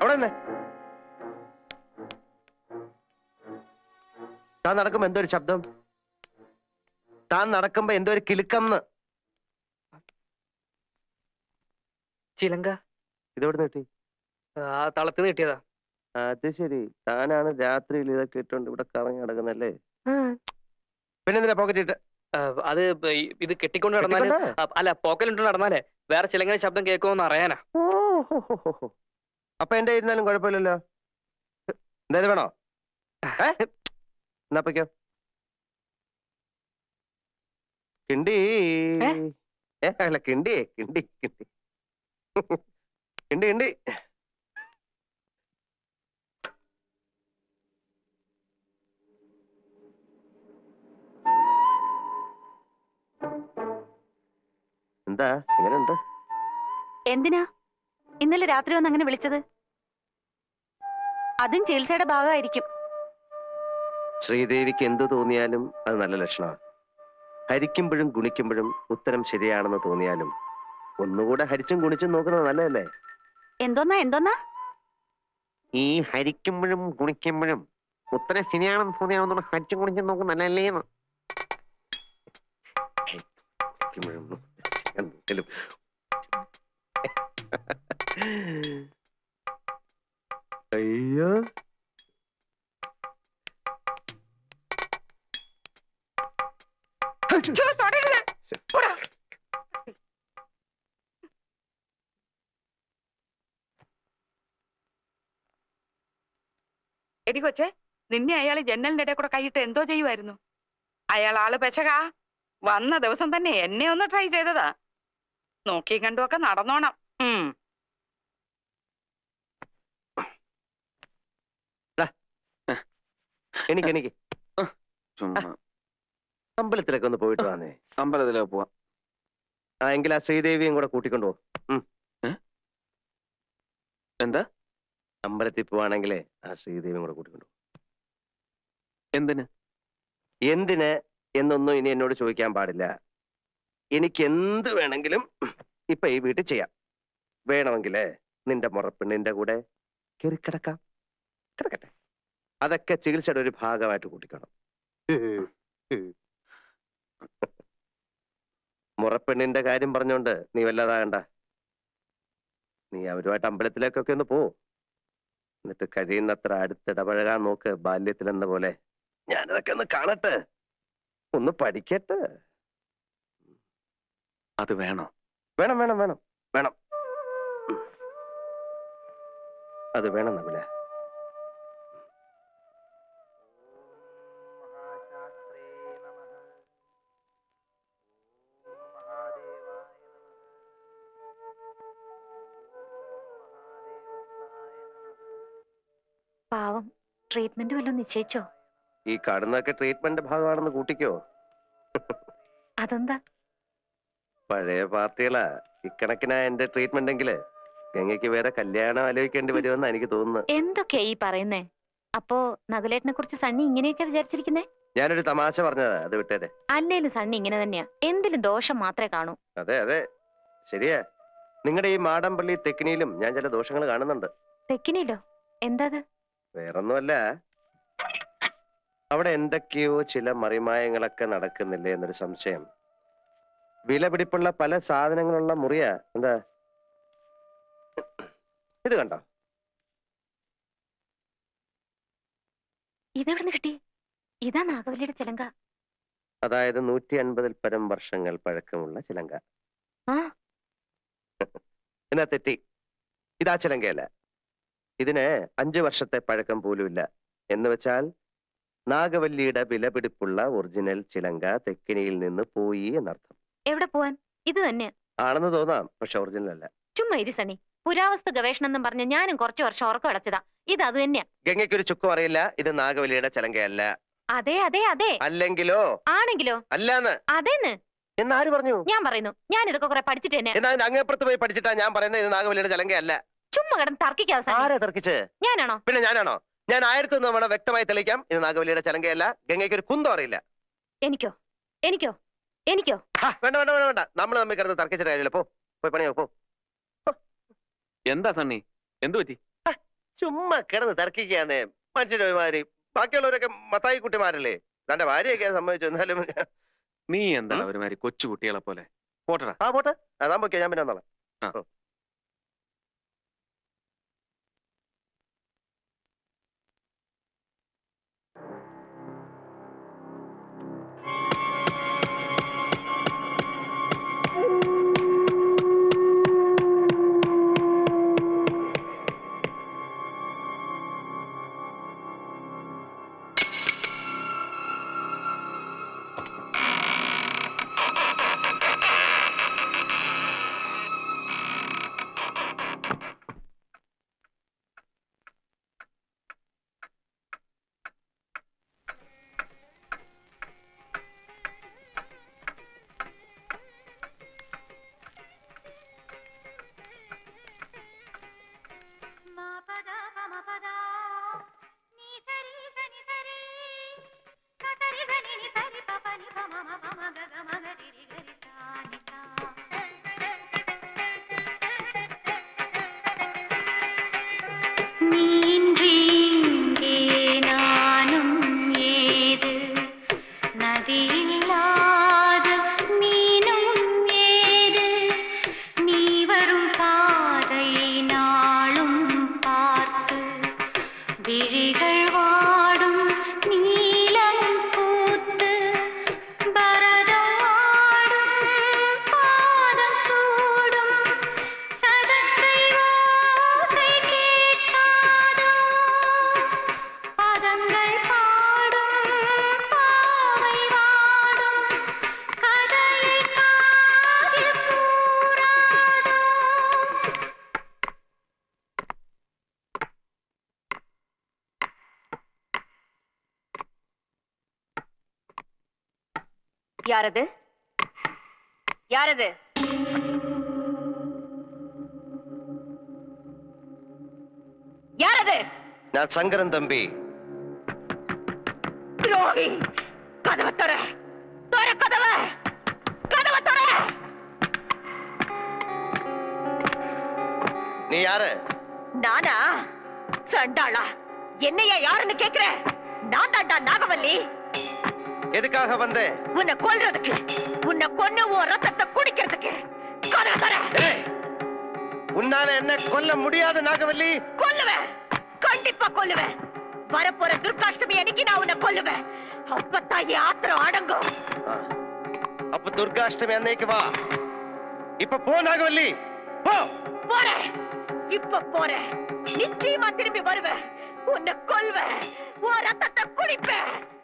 അവിടെ തന്നെ താൻ നടക്കുമ്പോ എന്തോ ഒരു ശബ്ദം. താൻ നടക്കുമ്പോ എന്തോ ഒരു കിലുക്കം ചിലങ്ക. ഇതെവിടെ കിട്ടി? ആ തളത്തിന് കിട്ടിയതാ. അത് ശരി. താനാണ് രാത്രിയിൽ ഇതൊക്കെ ഇട്ടോണ്ട് ഇവിടെ കറങ്ങി നടക്കുന്നല്ലേ? പിന്നെന്തിനാ പോക്കറ്റ് ഇട്ട്? അത് ഇത് കെട്ടിക്കൊണ്ട് നടന്നാൽ അല്ല പോക്കലിട്ട് നടന്നാലേ വേറെ ചിലങ്ങനെ ശബ്ദം കേൾക്കുമെന്ന് അറിയാനാ. അപ്പൊ എന്റെ ഇരുന്നാലും കുഴപ്പമില്ലല്ലോ. എന്തായാലും വേണോ? എന്നാ പൊയ്ക്കോ. കിണ്ടി. അല്ല കിണ്ടി കിണ്ടി കിണ്ടി. കിണ്ടി കിണ്ടി. എന്താ? എങ്ങനെയുണ്ട്? എന്തിനാ? ഇന്നലെ രാത്രി വന്ന് അങ്ങനെ വിളിച്ചത്? അതും ചികിത്സയുടെ ഭാഗമായിരിക്കും. ശ്രീദേവിക്ക് എന്തു തോന്നിയാലും അത് നല്ല ലക്ഷണമാണ് ഹരിക്കുമ്പോഴും ഗുണിക്കുമ്പോഴും ഉത്തരം ശരിയാണെന്ന് തോന്നിയാലും ഒന്നുകൂടെ ഹരിച്ചും ഗുണിച്ചും നോക്കുന്നത് നല്ലതല്ലേ? എന്തോന്നാ എന്തോന്നാ? ഈ ഹരിക്കുമ്പോഴും ഗുണിക്കുമ്പോഴും ഉത്തരം ശരിയാണെന്ന് തോന്നിയാണെന്നുള്ള ഹരിച്ചും ഗുണിച്ചും ഹരിക്കുമ്പോഴും എന്തെങ്കിലും അയ്യോ. എടി കൊച്ചെ നിന്നെ അയാൾ ജനലിന്റെ ഇടയിൽ കൂടെ കൈയിട്ട് എന്തോ ചെയ്യുമായിരുന്നു അയാൾ ആൾ പെശകാ. വന്ന ദിവസം തന്നെ എന്നെ ഒന്ന് ട്രൈ ചെയ്തതാ. നോക്കി കണ്ടുമൊക്കെ നടന്നോണം. എനിക്ക് എനിക്ക്. ചുമ്മാ. അമ്പലത്തിലൊക്കെ ഒന്ന് പോയിട്ട് വന്നേ. അമ്പലത്തിലേ പോവാ. ആ എങ്കിൽ ആ ശ്രീദേവിയും കൂടെ കൂട്ടിക്കൊണ്ടു പോകും എന്താ? അമ്പലത്തിൽ പോവാണെങ്കിലേ ആ ശ്രീദേവിയും കൂടെ കൂട്ടിക്കൊണ്ടു എന്തിന്? എന്തിന് എന്നൊന്നും ഇനി എന്നോട് ചോദിക്കാൻ പാടില്ല. എനിക്ക് എന്ത് വേണമെങ്കിലും ഇപ്പൊ ഈ വീട്ടിൽ ചെയ്യാം. വേണമെങ്കിലേ നിന്റെ മുറപ്പെണ്ണിന്റെ കൂടെ കയറി കിടക്കാം. അതൊക്കെ ചികിത്സയുടെ ഒരു ഭാഗമായിട്ട് കൂട്ടിക്കണം. മുറപ്പെണ്ണിന്റെ കാര്യം പറഞ്ഞോണ്ട് നീ വല്ലതാകണ്ട. നീ അവരുമായിട്ട് അമ്പലത്തിലേക്കൊക്കെ ഒന്ന് പോ. എന്നിട്ട് കഴിയുന്നത്ര അടുത്തിടപഴകാൻ നോക്ക് ബാല്യത്തിലെന്ന പോലെ. ഞാനതൊക്കെ ഒന്ന് കാണട്ടെ. ഒന്ന് പഠിക്കട്ടെ. അത് വേണോ? വേണം വേണം വേണം. വേണം. അത് വേണം നകുല. പാവം. ട്രീറ്റ്മെന്റ് വല്ലതും നിശ്ചയിച്ചോ? ഈ കാണുന്നതൊക്കെ ട്രീറ്റ്മെന്റ് ഭാഗമാണെന്ന് കൂട്ടിക്കോ. അതെന്താ? പഴയ പാർട്ടികളാ. ഇക്കണക്കിനാ എന്റെ ട്രീറ്റ്മെന്റ് എങ്കിൽ ഗംഗയ്ക്ക് വേറെ കല്യാണം ആലോചിക്കേണ്ടി വരുമെന്ന് എനിക്ക് തോന്നുന്നു എന്തൊക്കെയാ ഈ പറയുന്നേ? അപ്പോ നകുലേട്ടനെ കുറിച്ച് സണ്ണി ഇങ്ങനെയൊക്കെ വിചാരിച്ചിരിക്കുന്നേ? ഞാനൊരു തമാശ പറഞ്ഞതാ. അത് വിട്ടേ അല്ലേലും സണ്ണി ഇങ്ങനെ തന്നെയാ. എന്തിലും ദോഷം മാത്രമേ കാണൂ. അതെ അതെ. ശരിയാ. നിങ്ങളുടെ ഈ മാടമ്പള്ളി തെക്കിനിയിലും ഞാൻ ചില ദോഷങ്ങൾ കാണുന്നുണ്ട്. തെക്കിനിയിലോ? എന്താ വേറൊന്നുമല്ല. അവിടെ എന്തൊക്കെയോ ചില മറിമായങ്ങളൊക്കെ നടക്കുന്നില്ലേ എന്നൊരു സംശയം. വില പിടിപ്പുള്ള പല സാധനങ്ങളുള്ള മുറിയ. എന്താ? ഇത് കണ്ടോ? ഇതെവിടുന്ന് കിട്ടി? ഇതാ നാഗവല്ലിയുടെ ചിലങ്ക. അതായത് നൂറ്റി അൻപതിൽ പരം വർഷങ്ങൾ പഴക്കമുള്ള ചിലങ്ക. എന്നാ തെറ്റി? ഇതാ ചിലങ്കയല്ല? ഇതിന് അഞ്ചു വർഷത്തെ പഴക്കം പോലുമില്ല. എന്ന് വെച്ചാൽ നാഗവല്ലിയുടെ വിലപിടിപ്പുള്ള ഒറിജിനൽ ചിലങ്ക തെക്കിനിയിൽ നിന്ന് പോയി എന്നർത്ഥം. എവിടെ പോവാൻ? ഇത് തന്നെ. ആണെന്ന് തോന്നാം പക്ഷെ ഒറിജിനൽ അല്ല. ചുമ്മാ ഇരി സണ്ണി. പുരാവസ്തു ഗവേഷണം എന്നും പറഞ്ഞ ഞാനും കുറച്ചു വർഷം ഉറക്കം അടച്ചതാ. ഇത് അത് തന്നെയാ. ഗംഗയ്ക്ക് ഒരു ചുക്കും അറിയില്ല ഇത് നാഗവല്ലിയുടെ ചിലങ്കയല്ല. അതെ അതെ അതെ. അല്ലെങ്കിലോ? ആണെങ്കിലോ? അല്ലാന്ന്. അതേന്ന്? എന്നാര് പറഞ്ഞു? ഞാൻ പറയുന്നു. ഞാൻ ഇതൊക്കെ കുറെ പഠിച്ചിട്ട് തന്നെ. അങ്ങേപ്പുറത്ത് പോയി പഠിച്ചിട്ടാ ഞാൻ പറയുന്നത് ഇത് നാഗവല്ലിയുടെ ചിലങ്കയല്ല. ചുമ്മാ കിടന്ന് തർക്കിക്കാതെ ആരാ തർക്കിച്ച്? ഞാനാണോ? പിന്നെ ഞാനാണോ? ഞാൻ ആയിരത്തി തവണ വ്യക്തമായി തെളിയിക്കാം. ഇത് നാഗവല്ലിയുടെ ചലങ്കയല്ല. ഗംഗയ്ക്ക് ഒരു കുന്തം അറിയില്ല. എനിക്കോ? എനിക്കോ? എനിക്കോ? ഹാ, വേണ്ട വേണ്ട വേണ്ട വേണ്ട. നമ്മൾ തമ്മിൽ കിടന്ന് തർക്കിച്ചിട്ട് കാര്യമില്ല. പോ പോയി പണിയോ പോ. എന്താ സണ്ണി? എന്തു പറ്റി? ചുമ്മാ കിടന്ന് തർക്കിക്കാന്നേ മനുഷ്യന്റെ ഒരുമാതിരി ബാക്കിയുള്ളവരൊക്കെ മത്തായി കുട്ടിമാരല്ലേ? തന്റെ ഭാര്യയൊക്കെ സംഭവിച്ചു എന്നാലും നീ എന്താണ് ഒരുമാതിരി കൊച്ചു കുട്ടികളെ പോലെ? പോട്ടടാ. ആ പോട്ടെ. അതാ പൊക്കെ ഞാൻ പിന്നെ വന്നോളാം. ആ. யாரது? யாரது? யாரது? நான் சங்கரன் தம்பி. துரோகி! கதவை தர தர கதவை! கதவை தர நீ யாரு? நானா? சண்டாளா! என்னையா யாருன்னு கேக்குற? நான் தாண்டா நாகவல்லி! எதுக்காக வந்தேன்? உன்னை கொல்றதுக்கு உன்னை கொன்னு உன் ரத்தத்தை குடிக்கிறதுக்கு. கொலை தர. உன்னால என்ன கொல்ல முடியாது நாகவல்லி? கொல்லுவேன். கண்டிப்பா கொல்லுவேன். வரப்போற துர்காஷ்டமி அன்னைக்கு நான் உன்னை கொல்லுவேன். அப்பத்தான் என் ஆத்திரம் அடங்கும். அப்ப துர்காஷ்டமி அன்னைக்கு வா. இப்ப போ நாகவல்லி போ. போறேன். இப்ப போறேன். நிச்சயமா திரும்பி வருவேன். உன்னை கொல்வேன். உன் ரத்தத்தை குடிப்பேன்.